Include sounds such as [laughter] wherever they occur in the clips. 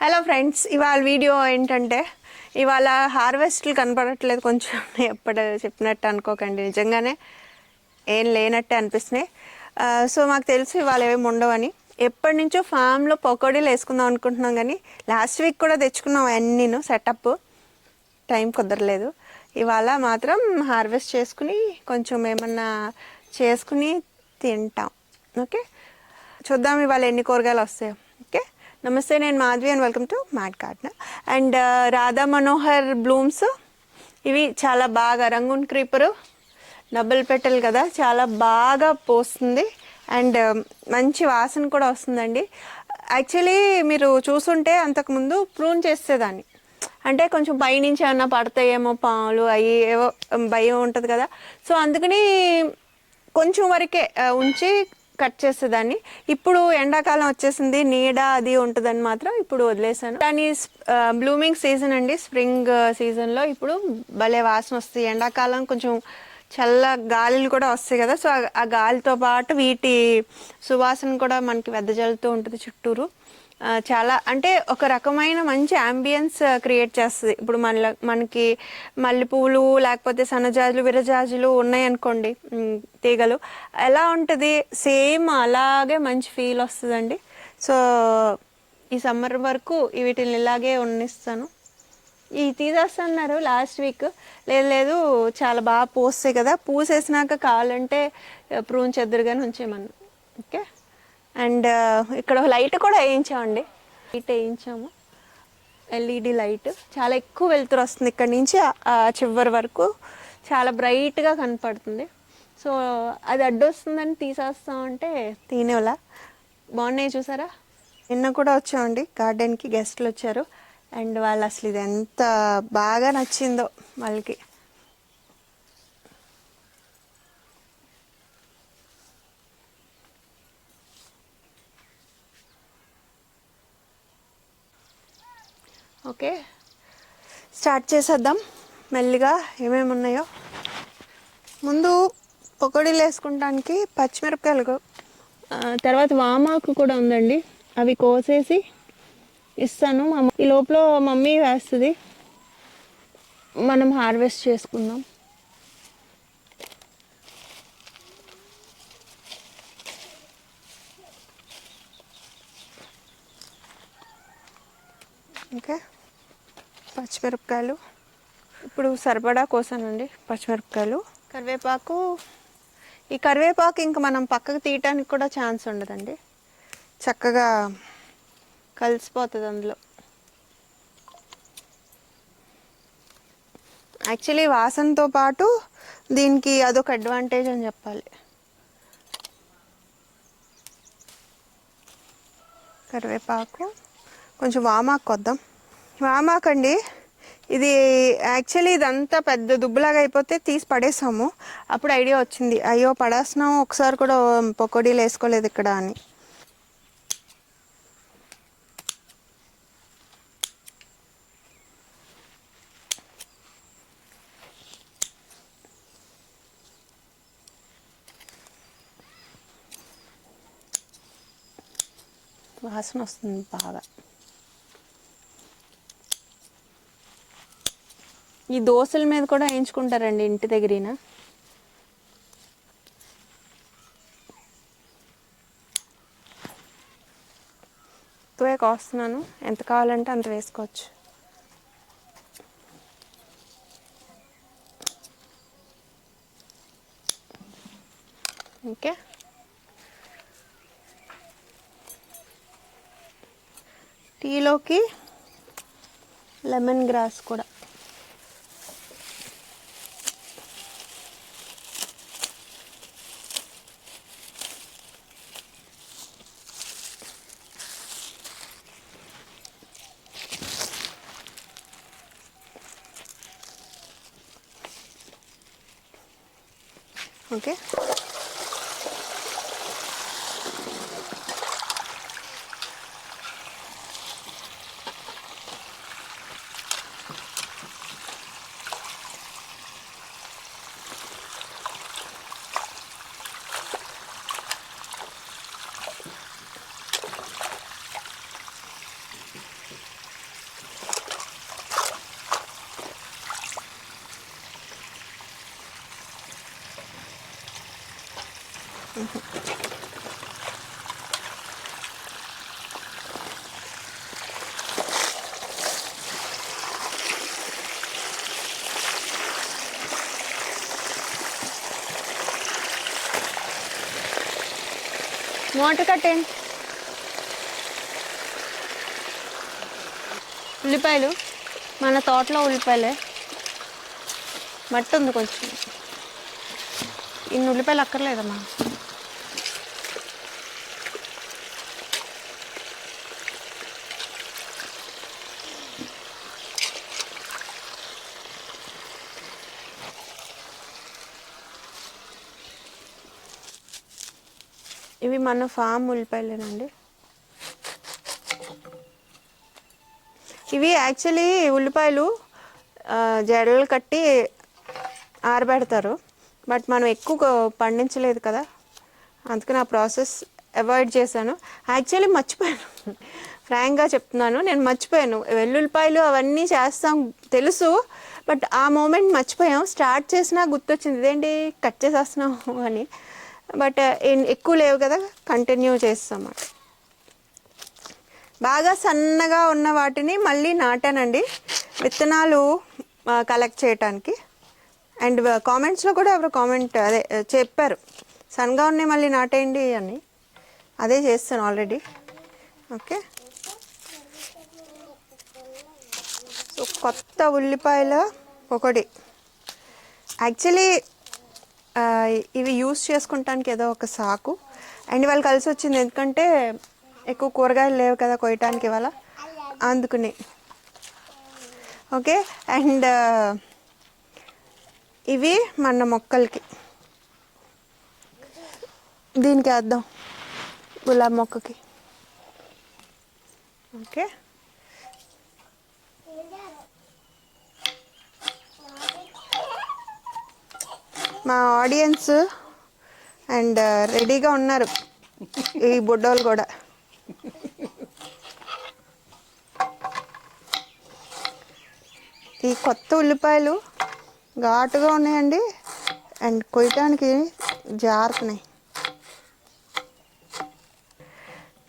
Hello friends ఇవాళ video ఏంటంటే ఇవాళ హార్వెస్ట్లు కనపడట్లేదు కొంచెం. ఎప్పుడు చెప్పినట్టు అనుకోకండి. నిజంగానే ఏం లేనట్టే అనిపిస్తున్నాయి సో మాకు తెలుసు ఇవాళ ఏమి ఉండవని. ఎప్పటి నుంచో ఫామ్లో పకోడీలు వేసుకుందాం అనుకుంటున్నాం కానీ లాస్ట్ వీక్ కూడా తెచ్చుకున్నాం అన్నీను సెటప్ టైం కుదరలేదు. ఇవాళ మాత్రం హార్వెస్ట్ చేసుకుని కొంచెం ఏమన్నా చేసుకుని తింటాం. ఓకే చూద్దాం ఇవాళ ఎన్ని కూరగాయలు వస్తాయో. నమస్తే నేను Madhavi and welcome to mat garden and Radha Manohar blooms ఇవి చాలా బాగా రంగున్ క్రీపరు డబుల్ పెట్టెలు కదా చాలా బాగా పోస్తుంది. అండ్ um, మంచి వాసన కూడా వస్తుందండి. యాక్చువల్లీ మీరు చూసుంటే అంతకుముందు ప్రూన్ చేసేదాన్ని. అంటే కొంచెం పైనుంచి ఏమన్నా పడతాయేమో పాములు అవి ఏవో భయం ఉంటుంది కదా. సో అందుకని కొంచెం వరకే uh, ఉంచి కట్ చేసేదాన్ని. ఇప్పుడు ఎండాకాలం వచ్చేసింది. నీడ అది ఉంటుందని మాత్రం ఇప్పుడు వదిలేసాను కానీ బ్లూమింగ్ సీజన్ అండి. స్ప్రింగ్ సీజన్లో ఇప్పుడు భలే వాసన వస్తుంది. ఎండాకాలం కొంచెం చల్ల గాలిలు కూడా వస్తాయి కదా. సో ఆ- గాలితో పాటు వీటి సువాసన కూడా మనకి వెదజల్లుతూ ఉంటుంది చుట్టూరు. చాలా అంటే ఒక రకమైన మంచి అంబియన్స్ క్రియేట్ చేస్తుంది. ఇప్పుడు మన మనకి మల్లెపూలు లేకపోతే సన్నజాజులు విరజాజులు ఉన్నాయనుకోండి తీగలు ఎలా ఉంటుంది? సేమ్ అలాగే మంచి ఫీల్ వస్తుందండి. సో ఈ సమ్మర్ వరకు వీటిని ఇలాగే ఉన్నిస్తాను ఈ తీసేస్తున్నారు లాస్ట్ వీక్ లేదు లేదు చాలా బాగా పూస్తాయి కదా. పూసేసినాక కావాలంటే ప్రూన్ చెద్దరుగానే ఉంచేయమన్నా ఓకే అండ్ ఇక్కడ లైట్ కూడా వేయించామండి. లైట్ వేయించాము. LED light. చాలా ఎక్కువ వెలుతురు వస్తుంది ఇక్కడ నుంచి చివరి వరకు. చాలా బ్రైట్గా కనపడుతుంది. సో అది అడ్డొస్తుందని తీసేస్తామంటే తినేలా. బాగున్నాయి చూసారా? నిన్న కూడా వచ్చామండి. గార్డెన్కి గెస్ట్లు వచ్చారు. అండ్ వాళ్ళు అసలు ఇది ఎంత బాగా నచ్చిందో వాళ్ళకి. ఓకే. స్టార్ట్ చేసేద్దాం. మెల్లిగా ఏమేమి ఉన్నాయో. ముందు పకోడీలు వేసుకుంటానికి పచ్చిమిరపకాయలు తర్వాత వామాకు కూడా ఉందండి. అవి కోసేసి ఇస్తాను. మా ఈ లోపల మమ్మీ వేస్తుంది. మనం హార్వెస్ట్ చేసుకుందాం ఓకే పచ్చిమిరపకాయలు. ఇప్పుడు సరిపడా కోసానండి పచ్చిమిరపకాయలు. కరివేపాకు. ఈ కరివేపాకు ఇంకా మనం పక్కకు తీయటానికి కూడా ఛాన్స్ ఉండదండి. చక్కగా కలిసిపోతుంది అందులో. యాక్చువల్లీ వాసనతో పాటు దీనికి అదొక అడ్వాంటేజ్ అని చెప్పాలి. కరివేపాకు. కొంచెం వామాకు కొద్దాం. వామాకు అండి ఇది యాక్చువల్లీ ఇదంతా పెద్ద దుబ్బులాగా అయిపోతే తీసి పడేసాము. అప్పుడు ఐడియా వచ్చింది. అయ్యో పడేస్తున్నాము. ఒకసారి కూడా పకోడీలు వేసుకోలేదు ఇక్కడ అని. వాసన వస్తుంది బాగా. ఈ దోశల మీద కూడా వేయించుకుంటారండి ఇంటి దగ్గరన. ఎక్కువే కాస్తున్నాను. ఎంత కావాలంటే అంత వేసుకోవచ్చు. ఓకే. టీలోకి లెమన్ గ్రాస్ కూడా. ఓకే మోటార్ కట్టేయండి ఉల్లిపాయలు. మన తోటలో ఉల్లిపాయలే. మట్టి ఉంది కొంచెం. ఇన్ని ఉల్లిపాయలు అక్కర్లేదమ్మా. మన ఫామ్ ఉల్లిపాయలేనండి ఇవి యాక్చువల్లీ ఉల్లిపాయలు జడలు కట్టి ఆరబెడతారు. బట్ మనం ఎక్కువ పండించలేదు కదా. అందుకని ఆ ప్రాసెస్ అవాయిడ్ చేశాను. యాక్చువల్లీ మర్చిపోయాను. ఫ్రాంక్గా చెప్తున్నాను నేను మర్చిపోయాను. వెల్లుల్లిపాయలు అవన్నీ చేస్తాం తెలుసు బట్ ఆ మూమెంట్ మర్చిపోయాం. స్టార్ట్ చేసినా గుర్తొచ్చింది ఇదేంటి? కట్ చేసేస్తున్నాము అని. బట్ uh, ఎక్కువ లేవు కదా కంటిన్యూ చేస్తాం బాగా సన్నగా ఉన్న వాటిని మళ్ళీ నాటానండి. విత్తనాలు uh, కలెక్ట్ చేయటానికి. అండ్ కామెంట్స్లో uh, కూడా ఎవరు కామెంట్ అదే చెప్పారు. సన్నగా ఉన్నాయి మళ్ళీ నాటేయండి అని. అదే చేస్తాను ఆల్రెడీ ఓకే సో కొత్త ఉల్లిపాయల ఒకటి. యాక్చువల్లీ ఇవి యూస్ చేసుకుంటానికి ఏదో ఒక సాకు. అండ్ వాళ్ళు కలిసి వచ్చింది ఎందుకంటే ఎక్కువ కూరగాయలు లేవు కదా కొయ్యటానికి ఇవాళ. అందుకుని. ఓకే? అండ్ ఇవి మన మొక్కలకి. దీనికి వేద్దాం. గులాబ్ మొక్కకి. ఓకే? మా ఆడియన్స్ అండ్ uh, రెడీగా ఉన్నారు. ఈ బుడ్డోళ్ళు కూడా. ఈ కొత్త ఉల్లిపాయలు ఘాటుగా ఉన్నాయండి. అండ్ కొయ్యటానికి జారుతున్నాయి.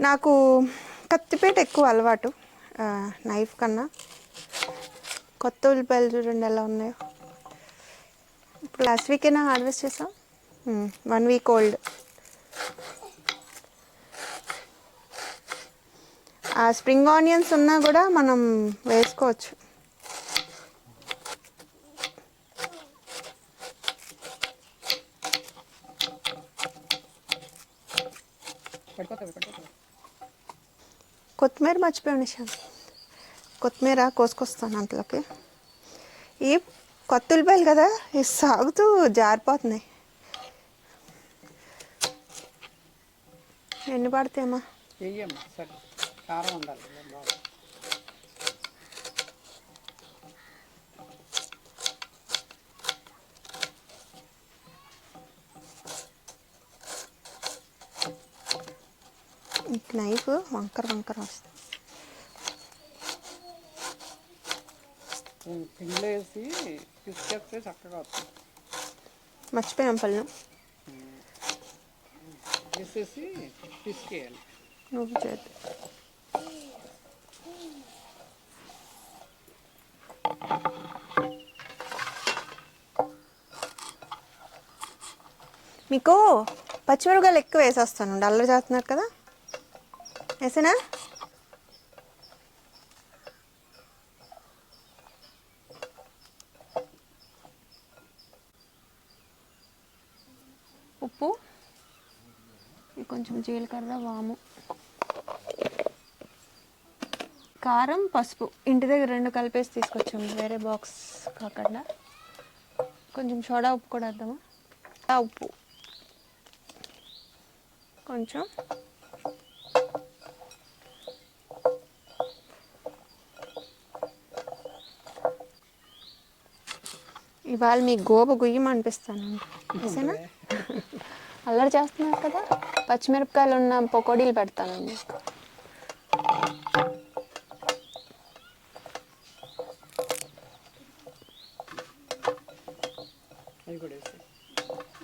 నాకు కత్తిపేట ఎక్కువ అలవాటు uh, నైఫ్ కన్నా. కొత్త ఉల్లిపాయలు చూడండి ఎలా ఉన్నాయో. లాస్ట్ వీకేనా హార్వెస్ట్ చేసాం వన్ వీక్ ఓల్డ్ ఆ స్ప్రింగ్ ఆనియన్స్ ఉన్నా కూడా మనం వేసుకోవచ్చు. కొత్తిమీర మర్చిపోయాను నిషాన్ కొత్తిమీర కోసుకొస్తాను అంతలోకి. ఈ కొత్త ఉల్లిపాయలు కదా? సాగుతూ జారిపోతున్నాయి. ఎన్ని పడతాయమ్మా? కారం ఉండాలి నైఫ్ వంకర వంకర వస్తుంది. పిండిలో వేసి పిసికేస్తే చక్కగా వస్తుంది. మర్చిపోయాం పళ్ళు. వేసేసి పిసికేయాలి. నువ్వు చేద్దు మీకు పచ్చిమిరపకాయలు ఎక్కువ వేసేస్తాను. అల్లరి చేస్తున్నారు కదా. వేసేనా? ఉప్పు కొంచెం జీలకర్ర వాము. కారం పసుపు. ఇంటి దగ్గర రెండు కలిపేసి తీసుకొచ్చాము. వేరే బాక్స్ కాకుండా. కొంచెం సోడా ఉప్పు కూడా వేద్దామా? ఉప్పు. కొంచెం. ఇవాళ మీ గోబ గుయ్యమనిపిస్తాను. [laughs] వేసేనా అల్లరి చేస్తున్నారు కదా? పచ్చిమిరపకాయలు ఉన్న పకోడీలు పెడతానండి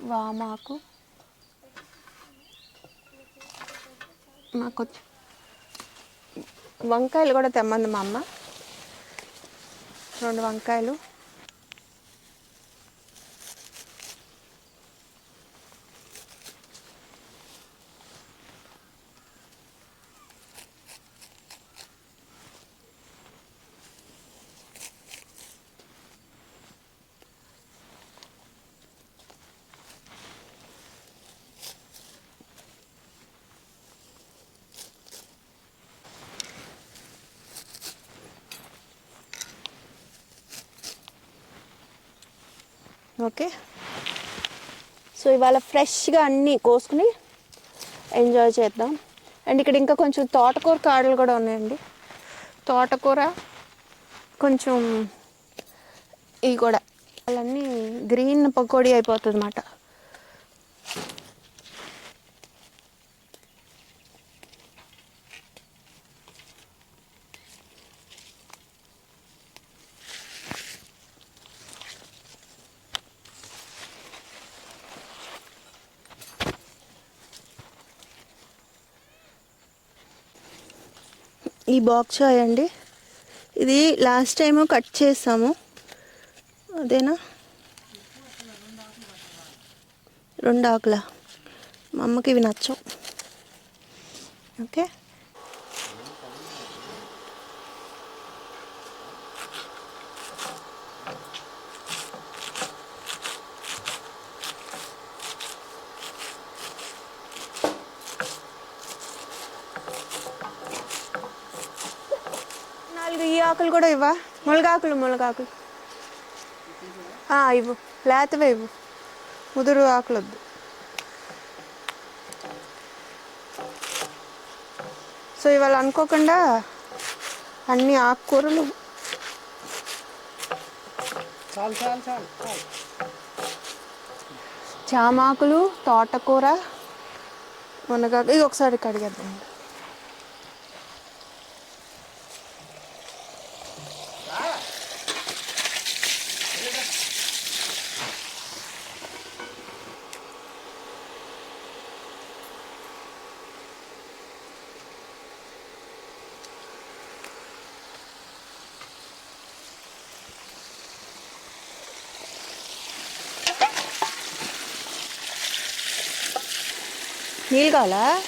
వామాకు మాకు. వంకాయలు కూడా తెమ్మంది మా అమ్మ. రెండు వంకాయలు. ఓకే. సో ఇవాళ ఫ్రెష్గా అన్నీ కోసుకుని ఎంజాయ్ చేద్దాం. అండ్ ఇక్కడ ఇంకా కొంచెం తోటకూర కాడలు కూడా ఉన్నాయండి. తోటకూర కొంచెం ఇవి కూడా. వాళ్ళన్నీ గ్రీన్ పకోడీ అయిపోతుంది అన్నమాట ఈ బాక్స్ అండి. ఇది లాస్ట్ టైము కట్ చేసాము. అదేనా? రెండు ఆకుల. మా అమ్మకి ఇవి నచ్చవు. ఓకే? ఈ ఆకులు కూడా ఇవ్వా? మునగాకులు మునగాకులు ఆ, ఇవ్వు. లేతవే ఇవ్వు. ముదురు ఆకులు వద్దు సో ఇవాళ అనుకోకుండా అన్ని ఆకుకూరలు చామాకులు తోటకూర మునగాకు. ఇది ఒకసారి కడిగేద్దాం. నీళ్ళు కావాలా?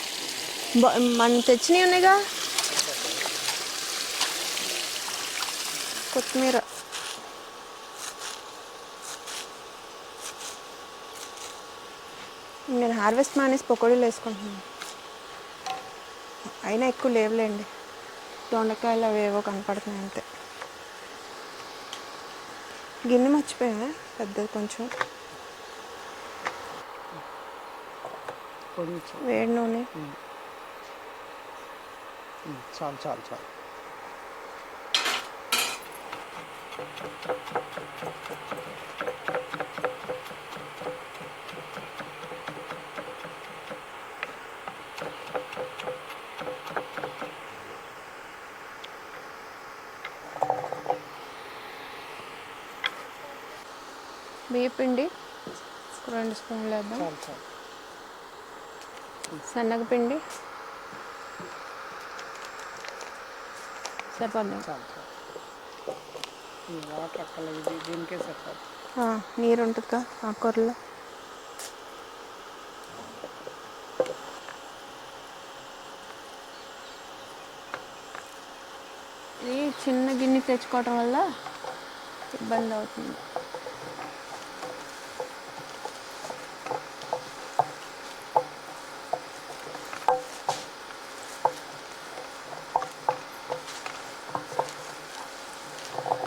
మనం తెచ్చినవి ఉన్నాయిగా. కొత్తిమీర. నేను హార్వెస్ట్ మానేసి పకోడీలు వేసుకుంటున్నాను. అయినా ఎక్కువ లేవులేండి. దొండకాయలు అవి ఏవో కనపడుతున్నాయి అంతే. గిన్నె మర్చిపోయా పెద్దది కొంచెం. కొంచెం. వేడి నూనె. చాలు చాలు చాలు. బియ్యపిండి. ఒక రెండు స్పూన్లు వేద్దాం. చాలు చాలు. శనగపిండి సరిపోద్దాం ఈ వాటర్ దీనికే సరిపోదు. నీరు ఉంటుందిగా ఆ కూరలో. ఇది చిన్న గిన్నె తెచ్చుకోవటం వల్ల ఇబ్బంది అవుతుంది.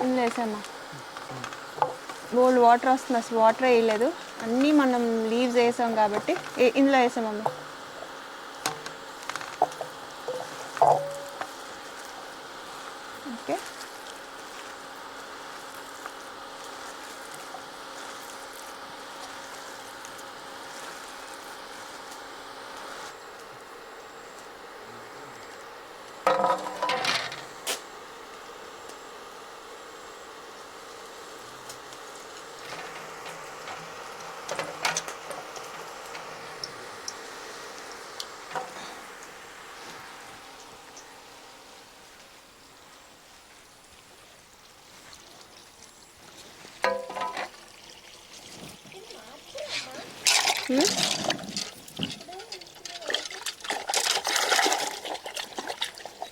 ఇందులో వేసామా బోల్డ్ వాటర్ వస్తుంది అసలు వాటర్ వేయలేదు అన్నీ మనం లీవ్స్ వేసాం కాబట్టి ఇందులో వేసామమ్మా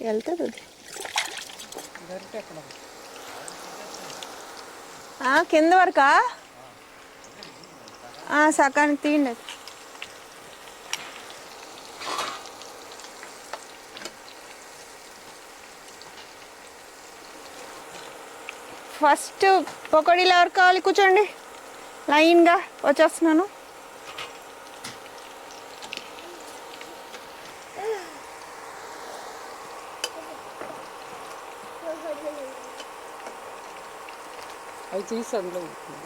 వెళ్తుంది. అది కింద వరకా? సకానికి తీయండి. అది. ఫస్ట్ పకోడీలు ఎవరు కావాలి? కూర్చోండి. లైన్గా వచ్చేస్తున్నాను. అవి ఉంటుంది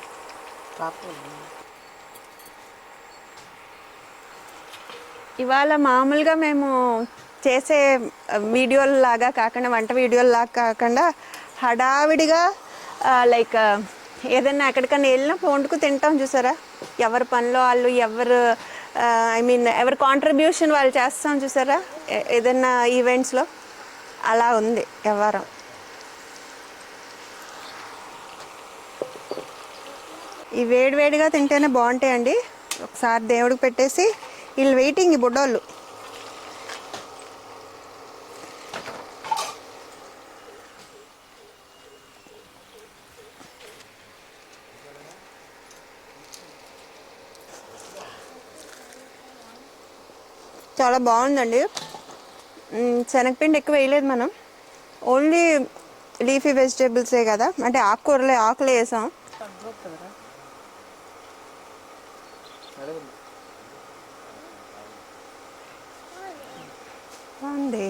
ఇవాళ మామూలుగా మేము చేసే వీడియోల లాగా కాకుండా వంట వీడియోల లాగా కాకుండా హడావిడిగా లైక్ ఏదైనా ఎక్కడికైనా వెళ్ళినా వండుకు తింటాం చూసారా? ఎవరి పనిలో వాళ్ళు ఎవరు ఐ మీన్ ఎవరి కాంట్రిబ్యూషన్ వాళ్ళు చేస్తాం చూసారా? ఏదన్నా ఏదైనా ఈవెంట్స్లో. అలా ఉంది వ్యవహారం. ఈ వేడివేడిగా తింటేనే బాగుంటాయండి. ఒకసారి దేవుడికి పెట్టేసి వీళ్ళు వెయిటింగ్ ఈ బుడ్డోళ్ళు. చాలా బాగుందండి. శనగపిండి ఎక్కువ వేయలేదు మనం. ఓన్లీ లీఫీ వెజిటేబుల్సే కదా. అంటే ఆకుకూరలే ఆకులే వేసాం. బాగుంది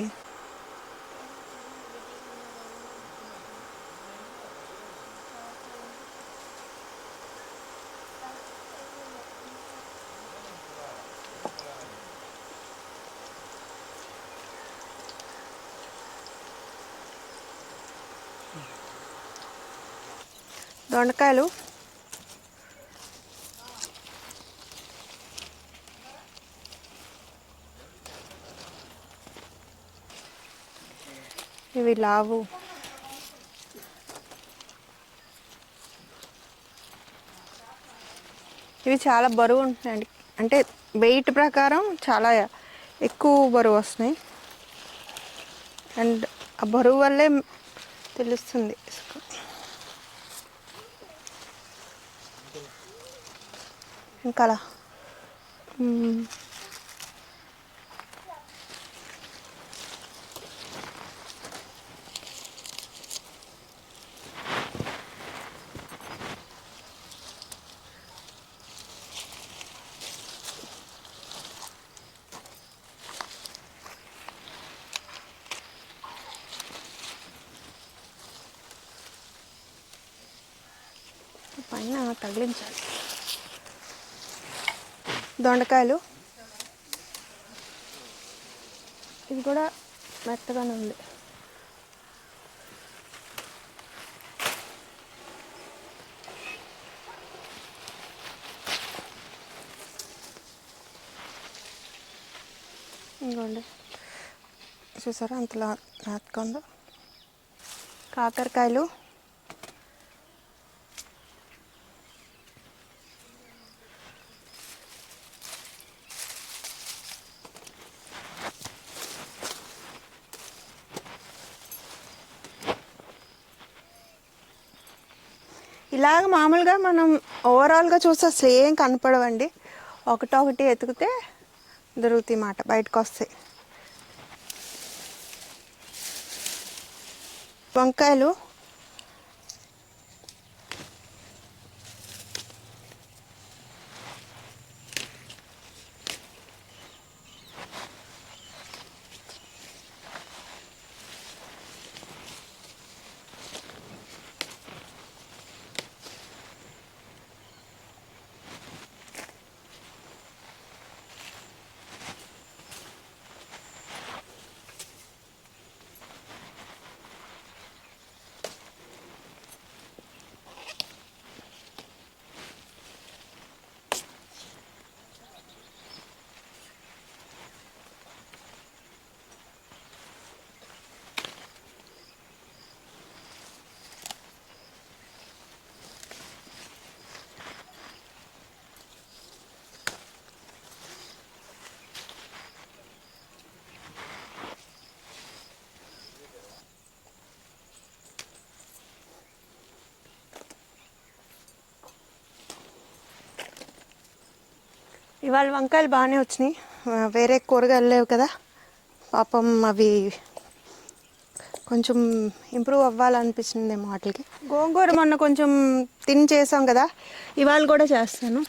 దొండకాయలు. ఇవి లావు. ఇవి చాలా బరువు ఉంటున్నాయండి. అంటే వెయిట్ ప్రకారం చాలా ఎక్కువ బరువు వస్తున్నాయి. అండ్ ఆ బరువు వల్లే తెలుస్తుంది. ఇంకా అలా మ్మ్. పైన తగిలించాలి. దొండకాయలు. ఇది కూడా మెత్తగానే ఉంది. ఇంకోండి. చూసారా అంతలా నాతుకుందో కాకరకాయలు ఇలాగ మామూలుగా మనం ఓవరాల్గా చూస్తే అసలు ఏం కనపడవండి. ఒకటొకటి ఎతికితే దొరుకుతాయి మాట బయటకు వస్తాయి వంకాయలు ఇవాళ వంకాయలు బాగానే వచ్చినాయి. వేరే కూరగాయలు లేవు కదా. పాపం అవి కొంచెం ఇంప్రూవ్ అవ్వాలనిపించిందేమో వాటికి. గోంగూర మొన్న కొంచెం తిని చేసాం కదా. ఇవాళ కూడా చేస్తాను.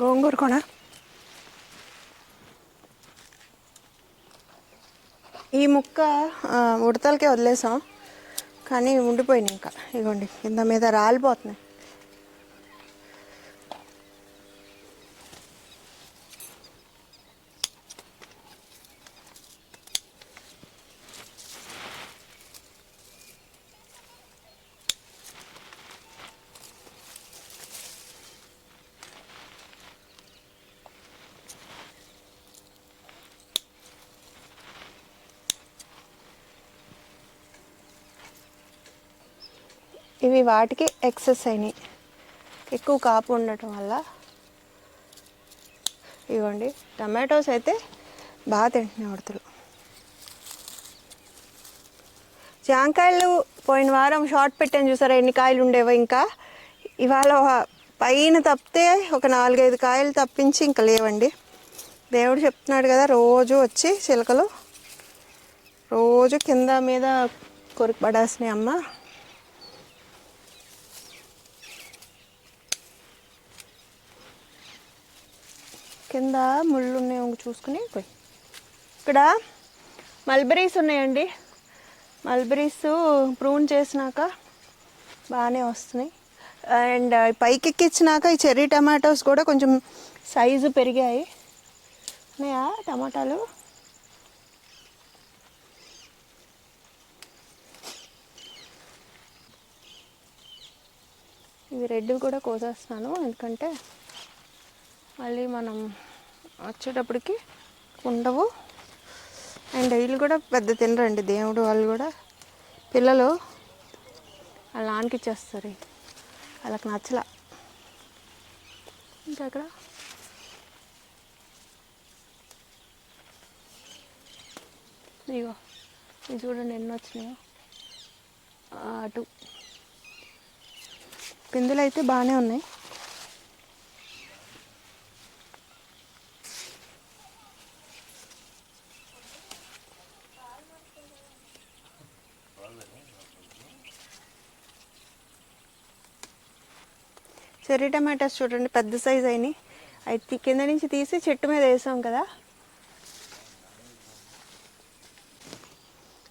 గోంగూర కూడా ఈ ముక్క ఉడతలకే వదిలేసాం. కానీ ఉండిపోయినాయి ఇంకా. ఇగోండి కింద మీద రాలిపోతున్నాయి. ఇవి వాటికి ఎక్సెస్ అయినాయి. ఎక్కువ కాపు ఉండటం వల్ల. ఇవ్వండి. టమాటోస్ అయితే బాగా తింటున్నాయి ఉడతలు. జాంకాయలు పోయిన వారం షార్ట్ పెట్టాను చూసారా ఎన్ని కాయలు ఉండేవో ఇంకా. ఇవాళ పైన తప్పితే ఒక నాలుగైదు కాయలు తప్పించి ఇంకా లేవండి. దేవుడు చెప్తున్నాడు కదా రోజు వచ్చి చిలకలు. రోజు కింద మీద కొరికి పడేసినాయి అమ్మ కింద ముళ్ళు ఉన్నాయి చూసుకుని పోయి. ఇక్కడ మల్బెరీస్ ఉన్నాయండి. మల్బెరీస్ ప్రూన్ చేసినాక బాగానే వస్తున్నాయి. అండ్ పైకి ఎక్కించినాక ఈ చెర్రీ టమాటోస్ కూడా కొంచెం సైజు పెరిగాయి. ఉన్నాయా టమాటాలు? ఇవి రెడ్ కూడా కోసేస్తాను ఎందుకంటే మళ్ళీ మనం వచ్చేటప్పటికి ఉండవు. అండ్ వీళ్ళు కూడా పెద్ద తినరండి దేవుడు వాళ్ళు కూడా. పిల్లలు వాళ్ళ నాన్నకి ఇచ్చేస్తారు. వాళ్ళకి నచ్చల. ఇంకా అక్కడ? ఇగో ఇది చూడండి ఎన్ని వచ్చినాయో. అటు. పిందులు అయితే బాగానే ఉన్నాయి. చెర్రీ టమాటాస్ చూడండి పెద్ద సైజ్ అయినాయి. అయితే కింద నుంచి తీసి చెట్టు మీద వేసాం కదా.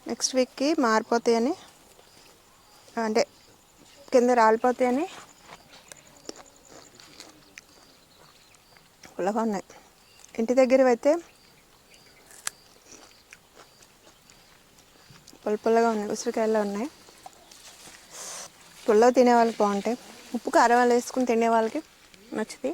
నెక్స్ట్ వీక్కి మారిపోతాయని అంటే కింద రాలిపోతాయని పుల్లగా ఉన్నాయి. ఇంటి దగ్గర అయితే పుల్ల పుల్లగా ఉన్నాయి ఉసిరికాయల్లో ఉన్నాయి. పుల్ల తినే వాళ్ళు బాగుంటాయి. ఉప్పు కారం వేసుకుని తినే వాళ్ళకి నచ్చుతాయి.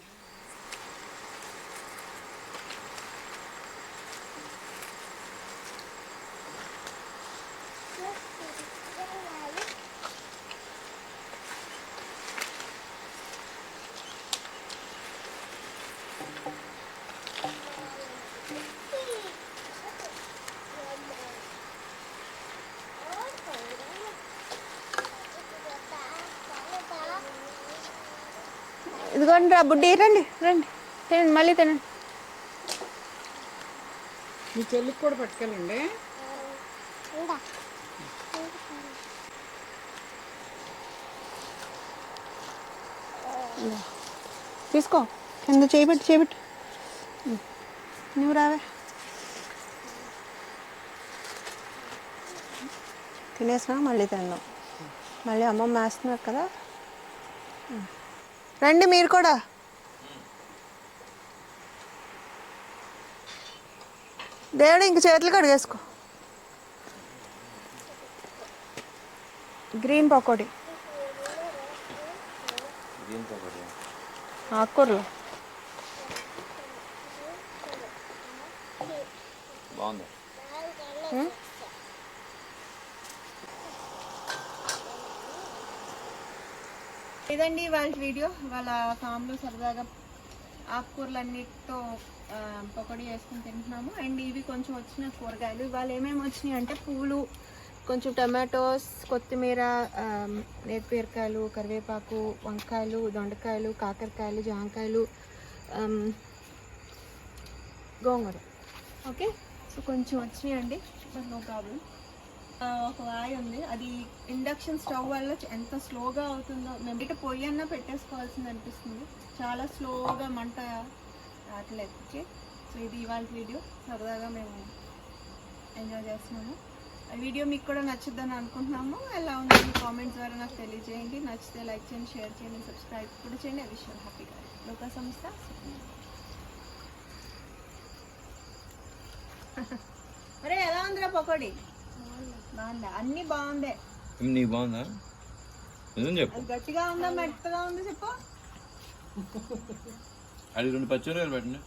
రా బుడ్డి రండి రండి. తినండి మళ్ళీ తినండి. మీ చెల్లికి కూడా పట్టుకెళ్ళండి. తీసుకో. కింద చేయబెట్టు చేయబెట్టు నువ్వు రావే. తినేసినా మళ్ళీ తిందాం. మళ్ళీ అమ్మమ్మ వేస్తున్నారు కదా. రండి మీరు కూడా. దేవుడు ఇంక చేతులు కడిగేసుకో గ్రీన్ పకోడీ. ఆకుకూరలు. బాగుంది. ఇదండి వాళ్ళ వీడియో. వాళ్ళ ఫామ్లో సరదాగా ఆకుకూరలన్నిటితో పకోడీ వేసుకుని తింటున్నాము. అండ్ ఇవి కొంచెం వచ్చిన కూరగాయలు. ఇవాళ ఏమేమి వచ్చినాయి అంటే పూలు కొంచెం టమాటోస్ కొత్తిమీర ఆ, కరివేపాకు వంకాయలు దొండకాయలు కాకరకాయలు జాంకాయలు గోంగూర. ఓకే? సో కొంచెం వచ్చినాయండి. బట్ నో ప్రాబ్లం ఒక వాయి ఉంది. అది ఇండక్షన్ స్టవ్ వల్ల ఎంత స్లోగా అవుతుందో మేము ఇటు పొయ్యి అన్నా పెట్టేసుకోవాల్సింది అనిపిస్తుంది. చాలా స్లోగా మంట రావట్లేదు సో ఇది ఇవాళ వీడియో. సరదాగా మేము ఎంజాయ్ చేస్తున్నాము. ఆ వీడియో మీకు కూడా నచ్చుద్దని అనుకుంటున్నాము. ఎలా ఉంది కామెంట్స్ ద్వారా నాకు తెలియజేయండి. నచ్చితే లైక్ చేయండి షేర్ చేయండి సబ్స్క్రైబ్ కూడా చేయండి. ఆ విషయం హ్యాపీగా లోక సంస్థ అరే [laughs] ఎలా ఉందిరా పకోడీ? బాగుందా? అన్ని బాగుందే నీకు బాగుందా? నిజం చెప్పు. అది గట్టిగా ఉందా మెత్తగా ఉంది చెప్పు. అది రెండు పచ్చిమిరకాయలు పెట్టండి.